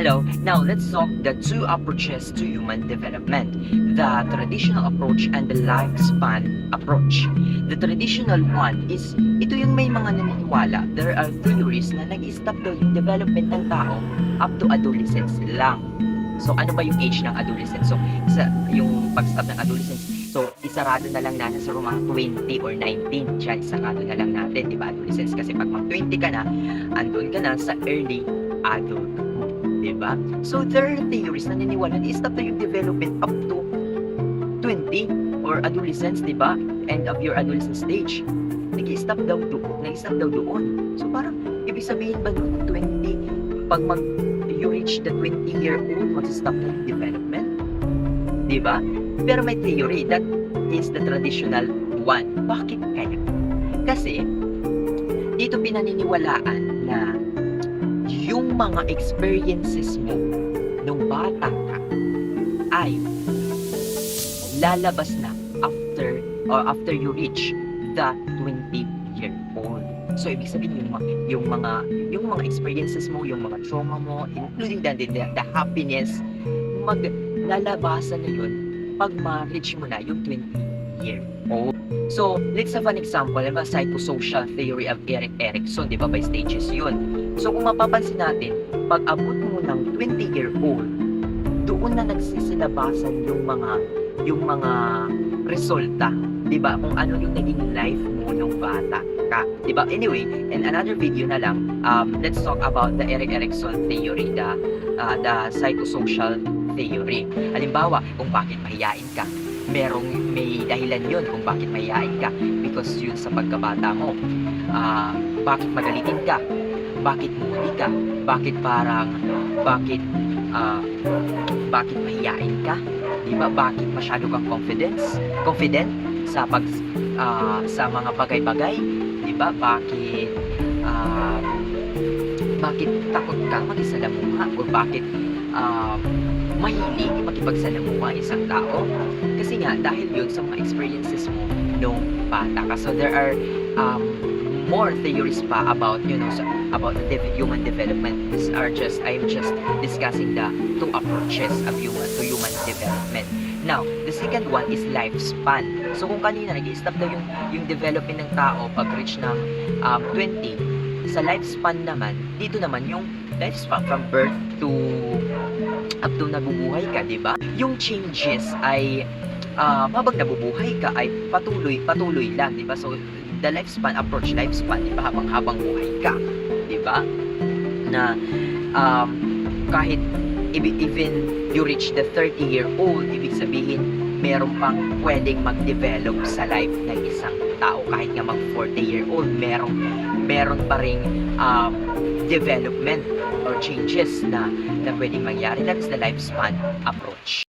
Hello. Now, let's talk the two approaches to human development. The traditional approach and the lifespan approach. The traditional one is, ito yung may mga naniniwala. There are theories na nag-stop daw yung development ng tao up to adolescence lang. So, ano ba yung age ng adolescence? So, sa, yung pag-stop ng adolescence, so, isarado na lang natin sa mga 20 or 19. Diyan, isarado na lang natin, di ba, adolescence? Kasi pag mag-20 ka na, andun ka na sa early adulthood. Di ba? So, there are theories na naniniwala na i-stop na yung development up to 20 or adolescence, di ba? End of your adolescent stage. Nag-i-stop daw doon. Nag-i-stop daw doon. So, parang, ibig sabihin ba nung 20, pag mag you reach the 20 year old, mag-stop na yung development? Di ba? Pero may theory that is the traditional one. Bakit kaya? Kasi, dito pinaniniwalaan na yung mga experiences mo nung bata ka ay lalabas na after or after you reach the 20 year old. So ibig sabihin yung yung mga yung mga experiences mo, yung mga trauma mo, including the, the, the happiness, mag lalabasan na yun pag ma-reach mo na yung 20 year old. So, let's have an example a psychosocial theory of Eric Erikson, di ba, by stages yun. So, kung mapapansin natin, pag abot mo ng 20 year old, doon na nagsisilabasan yung mga yung mga resulta, 'di ba? Kung ano yung naging life mo nung bata ka, 'di ba? Anyway, in another video na lang, um, let's talk about the Eric Erikson theory, the uh, the psychosocial theory. Halimbawa, kung bakit mahiyain ka, merong may dahilan yun kung bakit mahiyain ka because yun sa pagkabata mo. Ah, bakit magalitin ka? Bakit moody ka? Bakit parang bakit ah, bakit mahiyain ka? Di ba? Bakit masyado kang confidence? Confident sa pag ah, sa mga bagay-bagay? Di ba? Bakit ah, bakit takot ka makisalamuha? O bakit ah, mahilig makipagsalamuha isang tao? Kasi nga, dahil yun sa mga experiences mo nung bata ka. So there are um, more theories pa about you know about the human development. These are just I'm just discussing the two approaches of human to human development. Now, the second one is lifespan. So kung kanina nag-stop daw yung yung development ng tao pag reach ng um, 20, sa lifespan naman, dito naman yung lifespan from birth to up to nabubuhay ka, 'di ba? Yung changes ay ah, habang nabubuhay ka ay patuloy patuloy lang, 'di ba? So the lifespan approach lifespan, 'di ba? Habang habang buhay ka, 'di ba? Na um, kahit ev- even you reach the 30 year old, ibig sabihin meron pang pwedeng mag-develop sa life ng isang tao kahit nga mag 40 year old meron meron pa ring um, development or changes na na pwedeng mangyari that is the lifespan approach